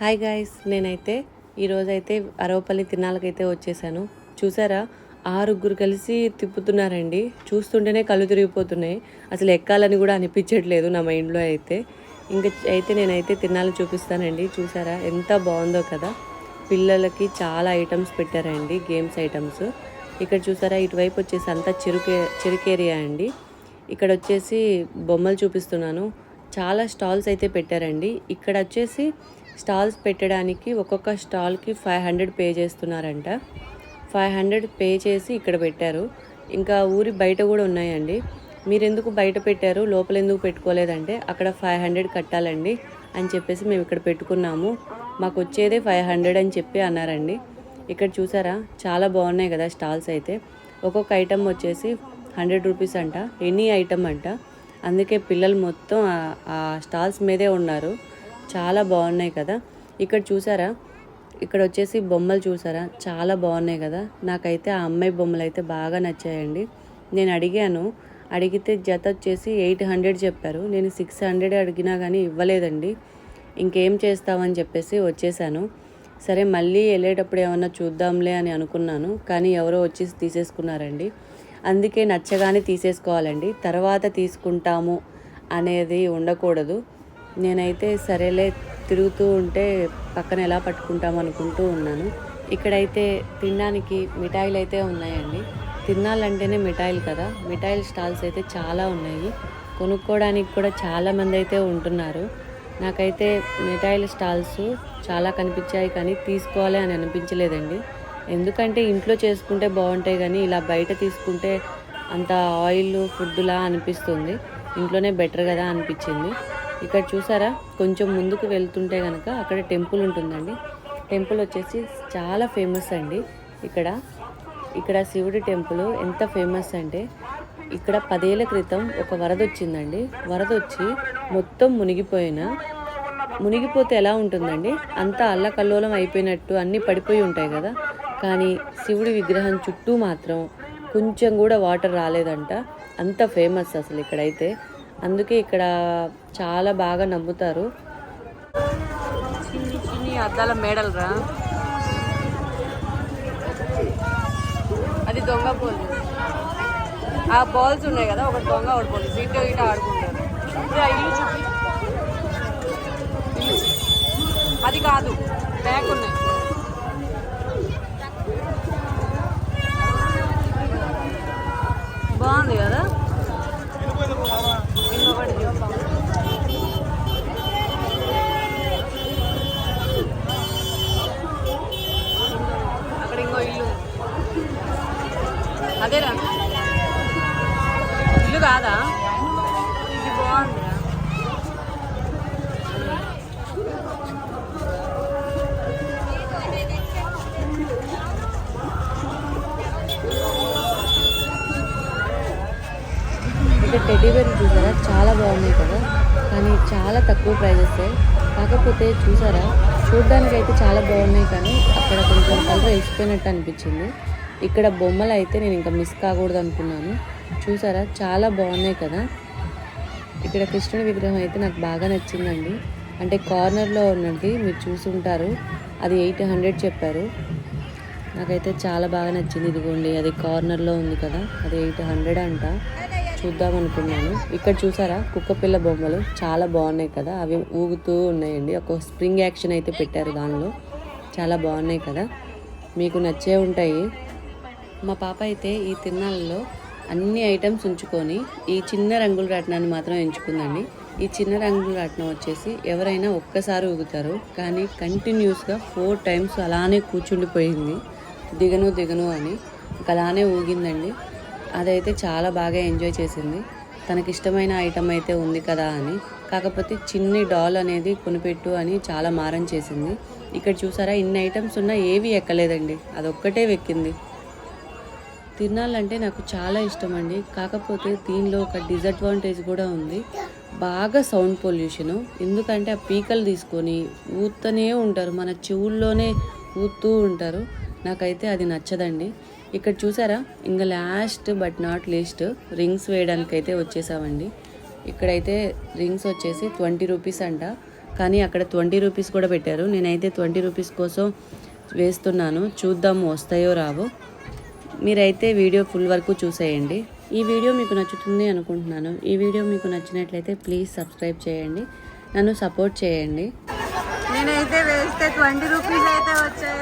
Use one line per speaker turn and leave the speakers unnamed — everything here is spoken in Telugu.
హాయ్ గాయస్ నేనైతే ఈరోజైతే అరవపల్లి తిన్నాలకైతే వచ్చేసాను. చూసారా? ఆరుగురు కలిసి తిప్పుతున్నారండి. చూస్తుంటేనే కళ్ళు తిరిగిపోతున్నాయి. అసలు ఎక్కాలని కూడా అనిపించట్లేదు నా మైండ్లో అయితే. ఇంకా అయితే నేనైతే తిన్నాలు చూపిస్తానండి. చూసారా? ఎంత బాగుందో కదా? పిల్లలకి చాలా ఐటమ్స్ పెట్టారండి గేమ్స్ ఐటమ్స్. ఇక్కడ చూసారా? ఇటువైపు వచ్చేసి అంతా చెరుకు చెరుకేరియా అండి. ఇక్కడ వచ్చేసి బొమ్మలు చూపిస్తున్నాను. చాలా స్టాల్స్ అయితే పెట్టారండి. ఇక్కడ వచ్చేసి స్టాల్స్ పెట్టడానికి ఒక్కొక్క స్టాల్కి ఫైవ్ హండ్రెడ్ పే చేస్తున్నారంట. ఫైవ్ హండ్రెడ్ పే చేసి ఇక్కడ పెట్టారు. ఇంకా ఊరి బయట కూడా ఉన్నాయండి. మీరు ఎందుకు బయట పెట్టారు? లోపల ఎందుకు పెట్టుకోలేదంటే అక్కడ ఫైవ్ హండ్రెడ్ కట్టాలండి అని చెప్పేసి మేము ఇక్కడ పెట్టుకున్నాము. మాకు వచ్చేదే ఫైవ్ హండ్రెడ్ అని చెప్పి అన్నారండి. ఇక్కడ చూసారా? చాలా బాగున్నాయి కదా స్టాల్స్ అయితే. ఒక్కొక్క ఐటమ్ వచ్చేసి హండ్రెడ్ రూపీస్ అంట. ఎనీ ఐటమ్ అంట. అందుకే పిల్లలు మొత్తం ఆ- ఆ స్టాల్స్ మీదే ఉన్నారు. చాలా బాగున్నాయి కదా. ఇక్కడ చూసారా? ఇక్కడ వచ్చేసి బొమ్మలు చూసారా? చాలా బాగున్నాయి కదా. నాకైతే ఆ అమ్మాయి బొమ్మలు అయితే బాగా నచ్చాయండి. నేను అడిగాను. అడిగితే జత వచ్చేసి ఎయిట్ హండ్రెడ్ చెప్పారు. నేను సిక్స్ హండ్రెడ్ అడిగినా కానీ ఇవ్వలేదండి. ఇంకేం చేస్తామని చెప్పేసి వచ్చేసాను. సరే మళ్ళీ వెళ్ళేటప్పుడు ఏమన్నా చూద్దాంలే అని అనుకున్నాను. కానీ ఎవరో వచ్చి తీసేసుకున్నారండి. అందుకే నచ్చగానే తీసేసుకోవాలండి. తర్వాత తీసుకుంటాము అనేది ఉండకూడదు. నేనైతే సరేలే తిరుగుతూ ఉంటే పక్కన ఎలా పట్టుకుంటాం అనుకుంటూ ఉన్నాను. ఇక్కడైతే తినడానికి మిఠాయిలు అయితే ఉన్నాయండి. తినాలంటేనే మిఠాయిలు కదా. మిఠాయిల స్టాల్స్ అయితే చాలా ఉన్నాయి. కొనుక్కోవడానికి కూడా చాలా మంది అయితే ఉంటున్నారు. నాకైతే మిఠాయిల స్టాల్స్ చాలా కనిపించాయి కానీ తీసుకోవాలి అని అనిపించలేదండి. ఎందుకంటే ఇంట్లో చేసుకుంటే బాగుంటాయి కానీ ఇలా బయట తీసుకుంటే అంత ఆయిల్ ఫుడ్లా అనిపిస్తుంది. ఇంట్లోనే బెటర్ కదా అనిపించింది. ఇక్కడ చూసారా? కొంచెం ముందుకు వెళ్తుంటే కనుక అక్కడ టెంపుల్ ఉంటుందండి. టెంపుల్ వచ్చేసి చాలా ఫేమస్ అండి. ఇక్కడ ఇక్కడ శివుడి టెంపుల్ ఎంత ఫేమస్ అంటే ఇక్కడ పదేళ్ళ క్రితం ఒక వరద వచ్చిందండి. వరద వచ్చి మొత్తం మునిగిపోయిన మునిగిపోతే ఎలా ఉంటుందండి? అంతా అల్లకల్లోలం అయిపోయినట్టు అన్నీ పడిపోయి ఉంటాయి కదా. కానీ శివుడి విగ్రహం చుట్టూ మాత్రం కొంచెం కూడా వాటర్ రాలేదంట. అంత ఫేమస్ అసలు ఇక్కడైతే. అందుకే ఇక్కడ చాలా బాగా నమ్ముతారు. చిన్ని చిన్ని అద్దాల మేడలు రా అది దొంగ బోల్ ఆ బాల్స్ ఉన్నాయి కదా ఒకటి దొంగ ఆడుకోండి పోలీస్. ఇటు ఇటు ఆడుకుంటారు. ఇల్లు చూపి. అది కాదు బ్యాగ్ ఉన్నాయి. బాగుంది కదా? అదేరా. ఇల్లు కాదా? ఇది బాగుంది ఇక్కడ టెడ్డీబేర్ చూసారా? చాలా బాగున్నాయి కదా? కానీ చాలా తక్కువ ప్రైజెస్ కాకపోతే చూసారా? చూడడానికి అయితే చాలా బాగున్నాయి కానీ అక్కడ కొంచెం కలర్ వేసిపోయినట్టు అనిపించింది. ఇక్కడ బొమ్మలు అయితే నేను ఇంకా మిస్ కాకూడదు అనుకున్నాను. చూసారా? చాలా బాగున్నాయి కదా? ఇక్కడ కృష్ణుడి విగ్రహం అయితే నాకు బాగా నచ్చిందండి. అంటే కార్నర్లో ఉన్నది మీరు చూసుంటారు. అది ఎయిట్ హండ్రెడ్ చెప్పారు. నాకైతే చాలా బాగా నచ్చింది. ఇదిగోండి అది కార్నర్లో ఉంది కదా? అది ఎయిట్ హండ్రెడ్ అంట. చూద్దాం అనుకున్నాను. ఇక్కడ చూసారా? కుక్క పిల్ల బొమ్మలు చాలా బాగున్నాయి కదా? అవి ఊగుతూ ఉన్నాయండి. ఒక స్ప్రింగ్ యాక్షన్ అయితే పెట్టారు దానిలో. చాలా బాగున్నాయి కదా? మీకు నచ్చే ఉంటాయి. మా పాప అయితే ఈ తిరునాళ్ళలో అన్ని ఐటమ్స్ ఉంచుకొని ఈ చిన్న రంగుల రాట్నాన్ని మాత్రం ఎంచుకుందండి. ఈ చిన్న రంగుల రాట్నం వచ్చేసి ఎవరైనా ఒక్కసారి ఊగుతారు కానీ కంటిన్యూస్గా ఫోర్ టైమ్స్ అలానే కూర్చుండిపోయింది. దిగను దిగను అని అలానే ఊగిందండి. అదైతే చాలా బాగా ఎంజాయ్ చేసింది. తనకి ఇష్టమైన ఐటమ్ అయితే ఉంది కదా అని. కాకపోతే చిన్ని డాల్ అనేది కొనిపెట్టు అని చాలా మారం చేసింది. ఇక్కడ చూసారా ఇన్ని ఐటమ్స్ ఉన్నా ఏవి ఎక్కలేదండి. అదొక్కటే వెక్కింది. తినాలంటే నాకు చాలా ఇష్టం అండి కాకపోతే దీనిలో ఒక డిసడ్వాంటేజ్ కూడా ఉంది. బాగా సౌండ్ పొల్యూషను ఎందుకంటే ఆ పీకలు తీసుకొని ఊతనే ఉంటారు. మన చెవుల్లోనే ఊతూ ఉంటారు. నాకైతే అది నచ్చదండి. ఇక్కడ చూసారా? ఇంకా last but not least rings వేయడానికి అయితే వచ్చేసామండి. ఇక్కడైతే రింగ్స్ వచ్చేసి ట్వంటీ రూపీస్ అంట. కానీ అక్కడ ట్వంటీ రూపీస్ కూడా పెట్టారు. నేనైతే ట్వంటీ రూపీస్ కోసం వేస్తున్నాను. చూద్దాము వస్తాయో రావో. మీరైతే వీడియో ఫుల్ వరకు చూసేయండి. ఈ వీడియో మీకు నచ్చుతుంది అనుకుంటున్నాను. ఈ వీడియో మీకు నచ్చినట్లయితే ప్లీజ్ సబ్స్క్రైబ్ చేయండి. నన్ను సపోర్ట్ చేయండి.
నేనైతే వేస్తే ట్వంటీ రూపీస్ అయితే వచ్చాయి